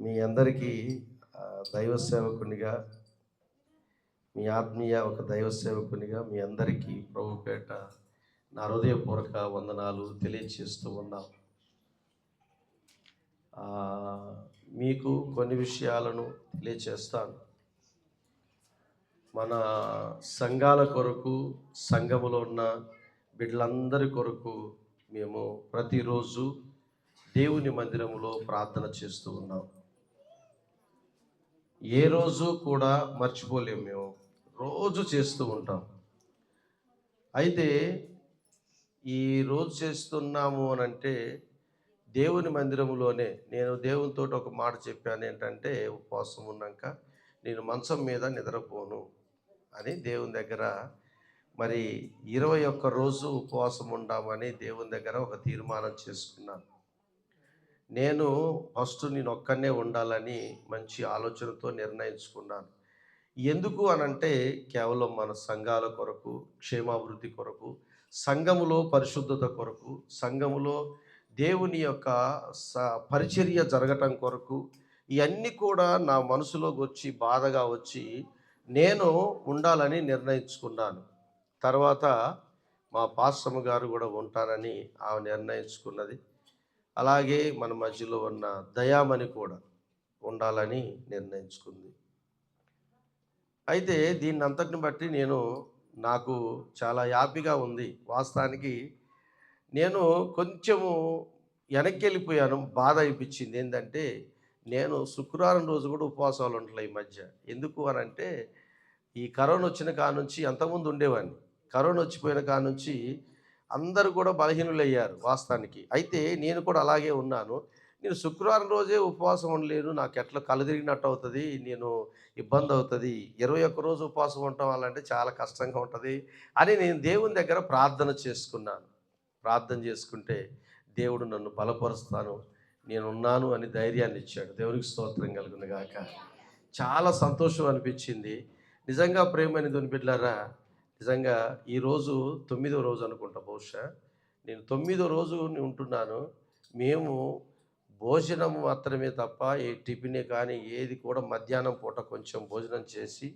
మీ అందరికీ దైవ సేవకునిగా మీ ఆత్మీయ ఒక దైవ సేవకునిగా మీ అందరికీ ప్రభుపేట నా హృదయపూర్వక వందనాలు తెలియచేస్తూ ఉన్నాం. మీకు కొన్ని విషయాలను తెలియచేస్తాను. మన సంఘాల కొరకు సంఘములో ఉన్న బిడ్డలందరి కొరకు మేము ప్రతిరోజు దేవుని మందిరంలో ప్రార్థన చేస్తూ ఉన్నాం. ఏ రోజు కూడా మర్చిపోలేము మేము. రోజు చేస్తూ ఉంటాం. అయితే ఈ రోజు చేస్తున్నాము అని అంటే దేవుని మందిరంలోనే నేను దేవునితో ఒక మాట చెప్పాను ఏంటంటే ఉపవాసం ఉన్నాక నేను మంచం మీద నిద్రపోను అని దేవుని దగ్గర మరి ఇరవై ఒక్క రోజు ఉపవాసం ఉండామని దేవుని దగ్గర ఒక తీర్మానం చేసుకున్నాను. నేను ఫస్ట్ నేను ఒక్కనే ఉండాలని మంచి ఆలోచనతో నిర్ణయించుకున్నాను. ఎందుకు అనంటే కేవలం మన సంఘాల కొరకు క్షేమాభివృద్ధి కొరకు సంఘములో పరిశుద్ధత కొరకు సంఘములో దేవుని యొక్క స పరిచర్య జరగటం కొరకు ఇవన్నీ కూడా నా మనసులోకి వచ్చి బాధగా వచ్చి నేను ఉండాలని నిర్ణయించుకున్నాను. తర్వాత మా పాశ్రమ గారు కూడా ఉంటారని ఆమె నిర్ణయించుకున్నది. అలాగే మన మధ్యలో ఉన్న దయామణి కూడా ఉండాలని నిర్ణయించుకుంది. అయితే దీన్ని అంతటిని బట్టి నేను నాకు చాలా హ్యాపీగా ఉంది. వాస్తవానికి నేను కొంచెము వెనక్కి వెళ్ళిపోయాను. బాధ అనిపించింది. ఏంటంటే నేను శుక్రవారం రోజు కూడా ఉపవాసాలు ఉంటాయి ఈ మధ్య. ఎందుకు అని అంటే ఈ కరోనా వచ్చిన కాడ నుంచి అంతకుముందు ఉండేవాడిని. కరోనా వచ్చిపోయిన కాడ నుంచి అందరూ కూడా బలహీనులయ్యారు వాస్తవానికి. అయితే నేను కూడా అలాగే ఉన్నాను. నేను శుక్రవారం రోజే ఉపవాసం ఉండలేను. నాకు ఎట్లా కళ్ళు తిరిగినట్టు అవుతుంది నేను ఇబ్బంది అవుతుంది. ఇరవై ఒక్క రోజు ఉపవాసం ఉండటం వల్లంటే చాలా కష్టంగా ఉంటుంది అని నేను దేవుని దగ్గర ప్రార్థన చేసుకున్నాను. ప్రార్థన చేసుకుంటే దేవుడు నన్ను బలపరుస్తాను. నేను ఉన్నాను అని ధైర్యాన్ని ఇచ్చాడు. దేవునికి స్తోత్రం కలుగును గాక. చాలా సంతోషం అనిపించింది. నిజంగా ప్రేమని దుని బిడ్డారా నిజంగా ఈరోజు తొమ్మిదో రోజు అనుకుంటా బహుశా. నేను తొమ్మిదో రోజు ఉంటున్నాను. మేము భోజనం మాత్రమే తప్ప ఏ టిఫినే కానీ ఏది కూడా మధ్యాహ్నం పూట కొంచెం భోజనం చేసి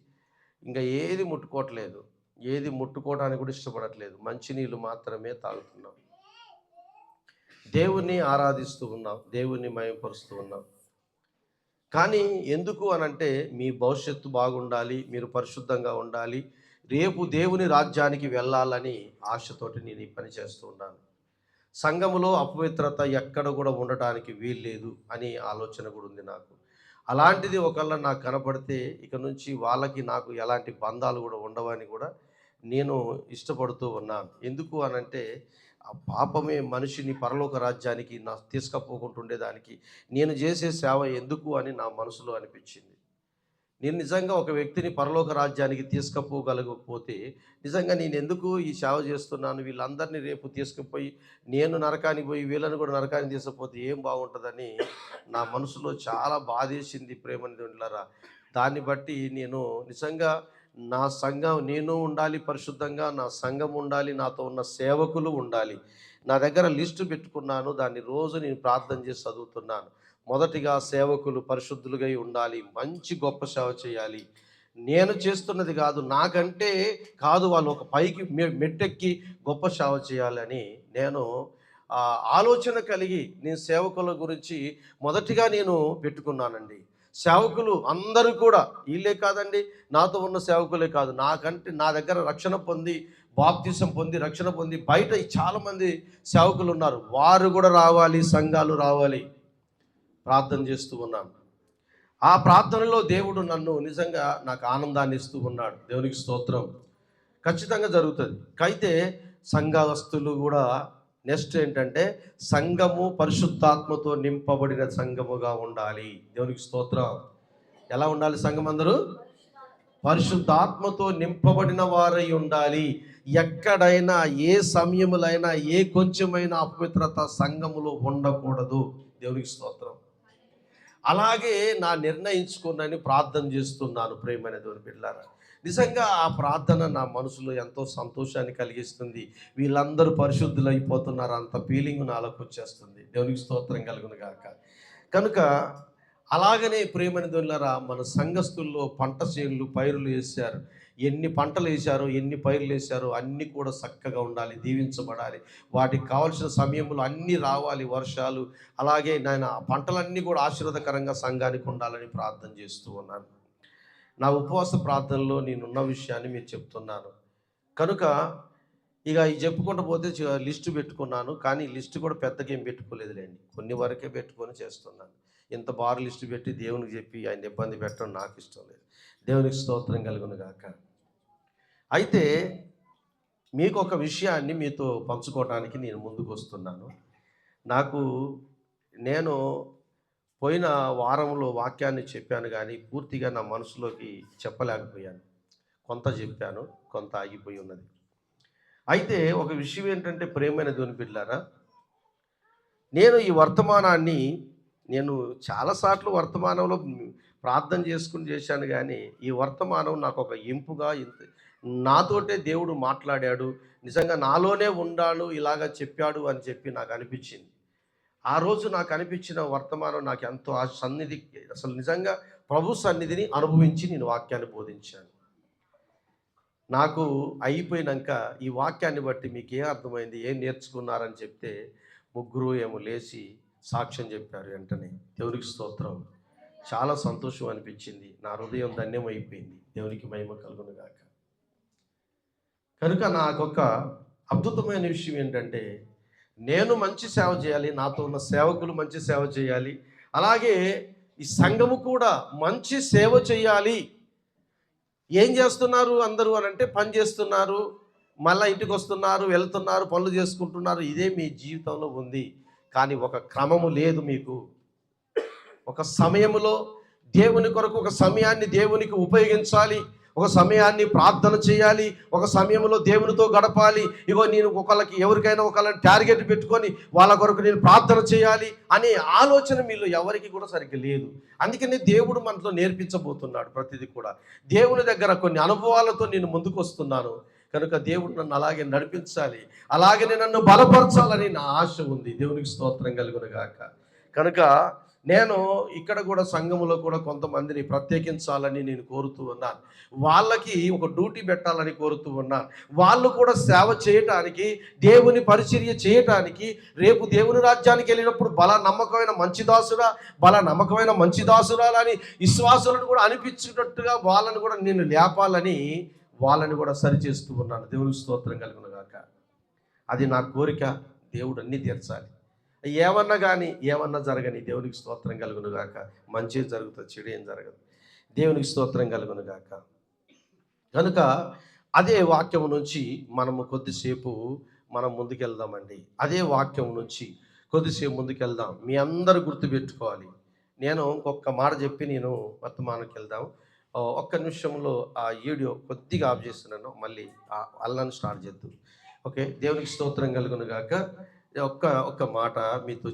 ఇంకా ఏది ముట్టుకోవట్లేదు. ఏది ముట్టుకోవడానికి కూడా ఇష్టపడట్లేదు. మంచినీళ్ళు మాత్రమే తాగుతున్నాం. దేవుణ్ణి ఆరాధిస్తూ ఉన్నాం. దేవుణ్ణి మయంపరుస్తూ ఉన్నాం. కానీ ఎందుకు అనంటే మీ భవిష్యత్తు బాగుండాలి. మీరు పరిశుద్ధంగా ఉండాలి. రేపు దేవుని రాజ్యానికి వెళ్ళాలని ఆశతోటి నేను ఈ పని చేస్తూ ఉన్నాను. సంఘములో అపవిత్రత ఎక్కడ కూడా ఉండటానికి వీల్లేదు అని ఆలోచన కూడా ఉంది నాకు. అలాంటిది ఒకళ్ళ నాకు కనపడితే ఇక నుంచి వాళ్ళకి నాకు ఎలాంటి బంధాలు కూడా ఉండవని కూడా నేను ఇష్టపడుతూ ఉన్నాను. ఎందుకు అనంటే ఆ పాపమే మనిషిని పరలోక రాజ్యానికి నా తీసుకపోకుంటుండేదానికి నేను చేసే సేవ ఎందుకు అని నా మనసులో అనిపించింది. నేను నిజంగా ఒక వ్యక్తిని పరలోక రాజ్యానికి తీసుకపోగలగకపోతే నిజంగా నేను ఎందుకు ఈ సేవ చేస్తున్నాను? వీళ్ళందరినీ రేపు తీసుకుపోయి నేను నరకానికి పోయి వీళ్ళని కూడా నరకానికి తీసుకుపోతే ఏం బాగుంటుందని నా మనసులో చాలా బాధేసింది ప్రేమని ప్రేమనిధులరా దాన్ని బట్టి నేను నిజంగా నా సంఘం నేను ఉండాలి పరిశుద్ధంగా నా సంఘం ఉండాలి నాతో ఉన్న సేవకులు ఉండాలి. నా దగ్గర లిస్టు పెట్టుకున్నాను దాన్ని రోజు నేను ప్రార్థన చేసి చదువుతున్నాను. మొదటిగా సేవకులు పరిశుద్ధులుగా ఉండాలి మంచి గొప్ప సేవ చేయాలి. నేను చేస్తున్నది కాదు నాకంటే కాదు వాళ్ళు ఒక పైకి మెట్టెక్కి గొప్ప సేవ చేయాలని నేను ఆలోచన కలిగి నేను సేవకుల గురించి మొదటిగా నేను పెట్టుకున్నానండి. సేవకులు అందరూ కూడా వీళ్ళే కాదండి నాతో ఉన్న సేవకులే కాదు నాకంటే నా దగ్గర రక్షణ పొంది బాప్తిసం పొంది రక్షణ పొంది బయట చాలామంది సేవకులు ఉన్నారు. వారు కూడా రావాలి సంఘాలు రావాలి. ప్రార్థన చేస్తూ ఉన్నాను. ఆ ప్రార్థనలో దేవుడు నన్ను నిజంగా నాకు ఆనందాన్ని ఇస్తూ ఉన్నాడు. దేవునికి స్తోత్రం. ఖచ్చితంగా జరుగుతుంది. అయితే సంఘస్తులు కూడా నెక్స్ట్ ఏంటంటే సంఘము పరిశుద్ధాత్మతో నింపబడిన సంఘముగా ఉండాలి. దేవునికి స్తోత్రం. ఎలా ఉండాలి సంఘం అందరూ? పరిశుద్ధాత్మతో నింపబడిన వారై ఉండాలి. ఎక్కడైనా ఏ సమయములైనా ఏ కొంచెమైనా అపవిత్రత సంఘములో ఉండకూడదు. దేవునికి స్తోత్రం. అలాగే నా నిర్ణయించుకున్నని ప్రార్థన చేస్తున్నాను ప్రేమైన దేవుని బిడ్డారా నిజంగా ఆ ప్రార్థన నా మనసులో ఎంతో సంతోషాన్ని కలిగిస్తుంది. వీళ్ళందరూ పరిశుద్ధులైపోతున్నారు. అంత ఫీలింగ్ నాలోకి వచ్చేస్తుంది దేవునికి స్తోత్రం కలుగును గాక. కనుక అలాగనే ప్రేమని దొల్లరా మన సంఘస్థుల్లో పంట చేనులు పైరులు వేశారు. ఎన్ని పంటలు వేశారో ఎన్ని పైర్లు వేశారో అన్నీ కూడా చక్కగా ఉండాలి దీవించబడాలి. వాటికి కావాల్సిన సమయంలో అన్నీ రావాలి వర్షాలు. అలాగే నేను పంటలన్నీ కూడా ఆశీర్వాదకరంగా సంఘానికి ఉండాలని ప్రార్థన చేస్తూ ఉన్నాను. నా ఉపవాస ప్రార్థనలో నేనున్న విషయాన్ని మీరు చెప్తున్నాను. కనుక ఇక ఈ చెప్పుకుంటూ పోతే లిస్టు పెట్టుకున్నాను కానీ లిస్టు కూడా పెద్దగా ఏం పెట్టుకోలేదులేండి. కొన్ని వరకే పెట్టుకొని చేస్తున్నాను. ఇంత బారు లిస్టు పెట్టి దేవునికి చెప్పి ఆయన ఇబ్బంది పెట్టడం నాకు ఇష్టం లేదు. దేవునికి స్తోత్రం కలుగును గాక. అయితే మీకు ఒక విషయాన్ని మీతో పంచుకోవడానికి నేను ముందుకు వస్తున్నాను. నాకు నేను పోయిన వారంలో వాక్యాన్ని చెప్పాను కానీ పూర్తిగా నా మనసులోకి చెప్పలేకపోయాను. కొంత చెప్పాను కొంత ఆగిపోయి ఉన్నది. అయితే ఒక విషయం ఏంటంటే ప్రేమైన దేవుని బిడ్డారా నేను ఈ వర్తమానాన్ని నేను చాలాసార్లు వర్తమానంలో ప్రార్థన చేసుకుని చేశాను కానీ ఈ వర్తమానం నాకు ఒక ఇంపుగా నాతోటే దేవుడు మాట్లాడాడు నిజంగా నాలోనే ఉండాడు ఇలాగా చెప్పాడు అని చెప్పి నాకు అనిపించింది ఆ రోజు నాకు అనిపించిన వర్తమానం నాకు ఎంతో ఆ సన్నిధి అసలు నిజంగా ప్రభు సన్నిధిని అనుభవించి నేను వాక్యాన్ని బోధించాను. నాకు అయిపోయినాక ఈ వాక్యాన్ని బట్టి మీకు ఏం అర్థమైంది ఏం నేర్చుకున్నారని చెప్తే ముగ్గురు ఏమో లేచి సాక్ష్యం చెప్పారు వెంటనే. దేవునికి స్తోత్రం. చాలా సంతోషం అనిపించింది. నా హృదయం ధన్యమైపోయింది. దేవునికి మహిమ కలుగునుగాక కనుక నాకొక అద్భుతమైన విషయం ఏంటంటే నేను మంచి సేవ చేయాలి నాతో ఉన్న సేవకులు మంచి సేవ చేయాలి అలాగే ఈ సంఘము కూడా మంచి సేవ చేయాలి. ఏం చేస్తున్నారు అందరూ అని అంటే పని చేస్తున్నారు మళ్ళీ ఇంటికి వస్తున్నారు వెళ్తున్నారు పనులు చేసుకుంటున్నారు ఇదే మీ జీవితంలో ఉంది. కానీ ఒక క్రమము లేదు మీకు. ఒక సమయములో దేవుని కొరకు ఒక సమయాన్ని దేవునికి ఉపయోగించాలి. ఒక సమయాన్ని ప్రార్థన చేయాలి. ఒక సమయంలో దేవునితో గడపాలి. ఇగో నేను ఒకళ్ళకి ఎవరికైనా ఒకళ్ళని టార్గెట్ పెట్టుకొని వాళ్ళ కొరకు నేను ప్రార్థన చేయాలి అనే ఆలోచన మీలో ఎవరికి కూడా సరిగ్గా లేదు. అందుకనే దేవుడు మనతో నేర్పించబోతున్నాడు ప్రతిదీ కూడా. దేవుని దగ్గర కొన్ని అనుభవాలతో నేను ముందుకు వస్తున్నాను కనుక దేవుడు నన్ను అలాగే నడిపించాలి. అలాగనే నన్ను బలపరచాలని నా ఆశ ఉంది. దేవునికి స్తోత్రం కలుగునుగాక కనుక నేను ఇక్కడ కూడా సంఘంలో కూడా కొంతమందిని ప్రత్యేకించాలని నేను కోరుతూ ఉన్నాను. వాళ్ళకి ఒక డ్యూటీ పెట్టాలని కోరుతూ ఉన్నాను. వాళ్ళు కూడా సేవ చేయటానికి దేవుని పరిచర్య చేయటానికి రేపు దేవుని రాజ్యానికి వెళ్ళినప్పుడు బల నమ్మకమైన మంచి దాసురా బల నమ్మకమైన మంచి దాసురా అని విశ్వాసులను కూడా అనిపించేటట్టుగా వాళ్ళని కూడా నేను లేపాలని వాళ్ళని కూడా సరిచేస్తూ ఉన్నాను. దేవుని స్తోత్రం కలుగును గాక. అది నా కోరిక. దేవుడు అన్నీ తీర్చాలి. ఏమన్నా కానీ ఏమన్నా జరగని దేవునికి స్తోత్రం కలుగును గాక. మంచి జరుగుతుంది చెడు ఏం జరగదు. దేవునికి స్తోత్రం కలుగును గాక. కనుక అదే వాక్యం నుంచి మనము కొద్దిసేపు మనం ముందుకెళ్దామండి. అదే వాక్యం నుంచి కొద్దిసేపు ముందుకెళ్దాం. మీ అందరూ గుర్తుపెట్టుకోవాలి. నేను ఇంకొక మాట చెప్పి నేను వర్తమానంకి వెళ్దాం. ఒక్క నిమిషంలో ఆ వీడియో కొద్దిగా ఆఫ్ చేస్తున్నాను. మళ్ళీ ఆ స్టార్ట్ చేద్దాం. ఓకే? దేవునికి స్తోత్రం కలుగును గాక. ఒక్క ఒక్క మాట మీతో